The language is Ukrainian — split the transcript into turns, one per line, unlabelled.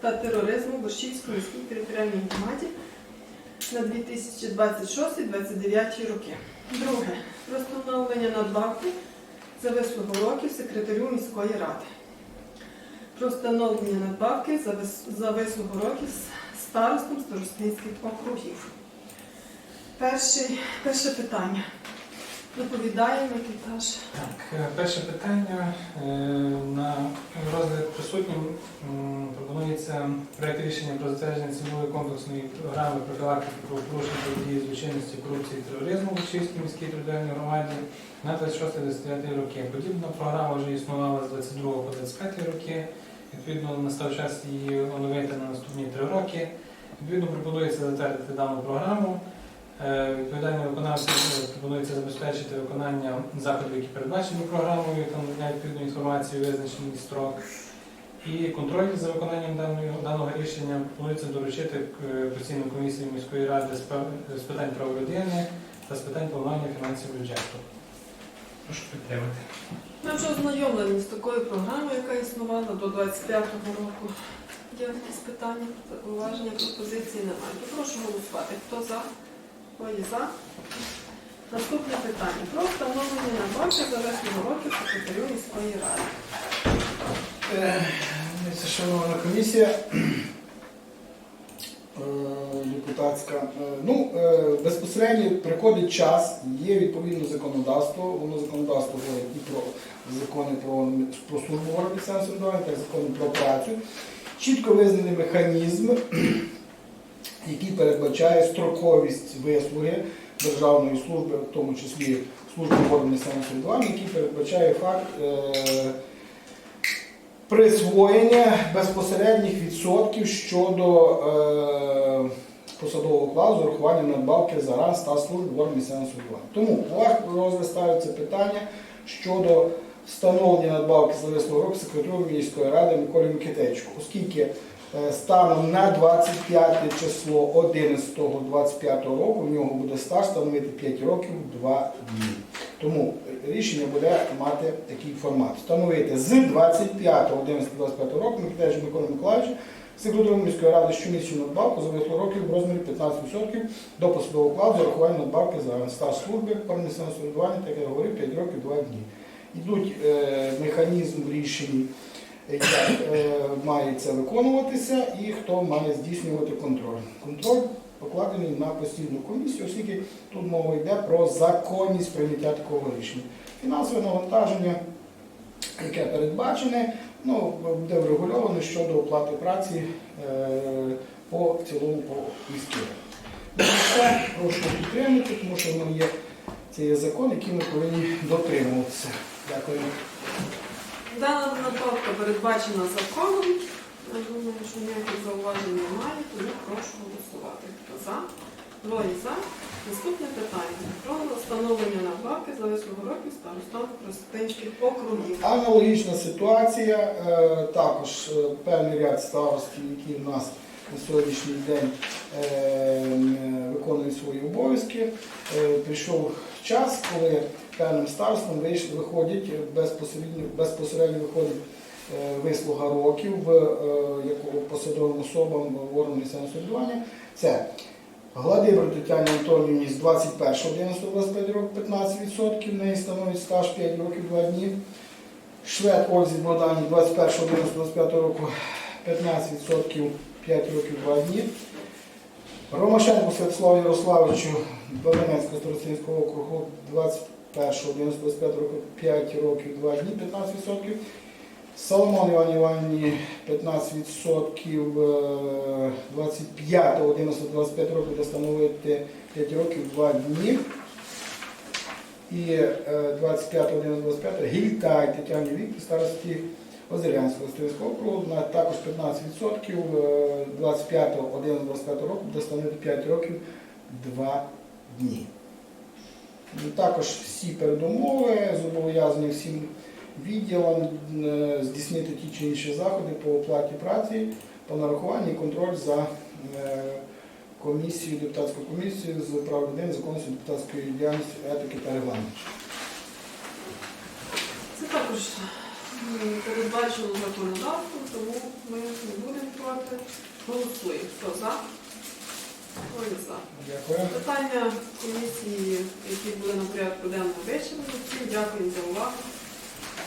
та тероризму Борщівській міській територіальній громаді на 2026-2029 роки. Друге. Про встановлення надбавки за вислугу років секретарю міської ради. Про встановлення надбавки за вислугу років с- старостам старостинських округів. Перший, перше питання. Доповідає Микитаж.
Так, е, перше питання е, на розгляд присутнім пропонується проект рішення про затвердження цільової комплексної програми профілактики правопорушень протидії злочинності, корупції і тероризму в Учівській міській територіальній громаді на 26-29 роки. Подібна програма вже існувала з 22 по 25 роки. Відповідно, настав час її оновити на наступні три роки. Відповідно, пропонується затвердити дану програму. Е, Відповідальним виконавцям е, пропонується забезпечити виконання заходів, які передбачені програмою, там надання відповідної інформації, визначений строк. І контроль за виконанням даного рішення пропонується доручити е, постійній комісії міської ради з питань прав людини та з питань планування фінансів бюджету. Прошу підтримати.
Ми вже ознайомлені з такою програмою, яка існувала до 25-го року. Є якісь питання, зауваження, пропозиції немає. Прошу голосувати. Хто за? Хто за? Наступне питання. Про встановлення надбавки за вислугу років секретарю міської ради.
Е, Це шановна комісія е, депутатська. Е, Ну, безпосередньо приходить час, є відповідне законодавство, воно законодавство говорить і про закони про, про службу в органах так і закони про працю. Чітко визнаний механізм, передбачає строковість вислуги державної служби, в тому числі служби в органах самоврядування, який передбачає факт. е, присвоєння безпосередніх відсотків щодо е, посадового окладу з урахуванням надбавки за раз та служб в органі місцевого самоврядування. Тому вас розгляд ставиться питання щодо встановлення надбавки за вислугу року секретарю міської ради Миколі Микитечку, оскільки станом на 25 число 11-25 року в нього буде стаж становити 5 років 2 дні. Тому рішення буде мати такий формат. Встановити з 25 11 25 року Микитевич Микола Миколаївич секретарем міської ради щомісячну надбавку за вислугу років в розмірі 15% до посадового окладу з урахуванням надбавки за стаж служби парламентського самоврядування, так як я говорив, 5 років 2 дні. Йдуть е, механізм в рішенні, як е, має це виконуватися і хто має здійснювати контроль. Контроль покладений на постійну комісію, оскільки тут мова йде про законність прийняття такого рішення. Фінансове навантаження, яке передбачене, ну, буде врегульовано щодо оплати праці е, по цілому по міській раді. Все, прошу підтримати, тому що воно є, це є закон, який ми повинні дотримуватися. Дякую.
Дана надбавка передбачена законом. Я думаю, що ніяких зауважень немає, тому прошу голосувати. Хто за? Двоє за. Наступне питання. Про встановлення надбавки за вислугу років старостам Кростинських округів.
Аналогічна ситуація, е, також е, певний ряд старостів, які в нас на сьогоднішній день е, м, виконують свої обов'язки. Е, Прийшов час, коли певним старостам вийш- виходять безпосередньо, безпосередньо виходить е, вислуга років е, посадовим особам в органі самоврядування. Це Гладибр Тетяні Антонівні з 21 11 років 15%, в неї становить стаж 5 років 2 дні. Швед Ользі Богдані 21 25 року 15%, 5 років 2 дні. Ромашенко Святославу Ярославовичу Долинецького Старостинського округу 21 25 року 5 років 2 дні 15%. Соломон Івані Івановні 15%, е, 25 11 25 років буде становити 5 років 2 дні. І е, 25 11 25 Гільтай Тетяні Вікторі, старості Озерянського Стрільського округу, також 15%, е, 25 11 25 року буде становити 5 років 2 дні. Ну, Також всі передумови зобов'язані всім відділам е, здійснити ті чи інші заходи по оплаті праці, по нарахуванню і контроль за е, комісією, депутатською комісією з прав людини, законності депутатської діяльності, етики та регламенту.
Це також м, передбачено законодавством, тому ми не будемо проти. Голосуємо. Хто за? Хто є за.
Дякую.
Питання комісії, які були на порядку денного вечора. Дякую за увагу.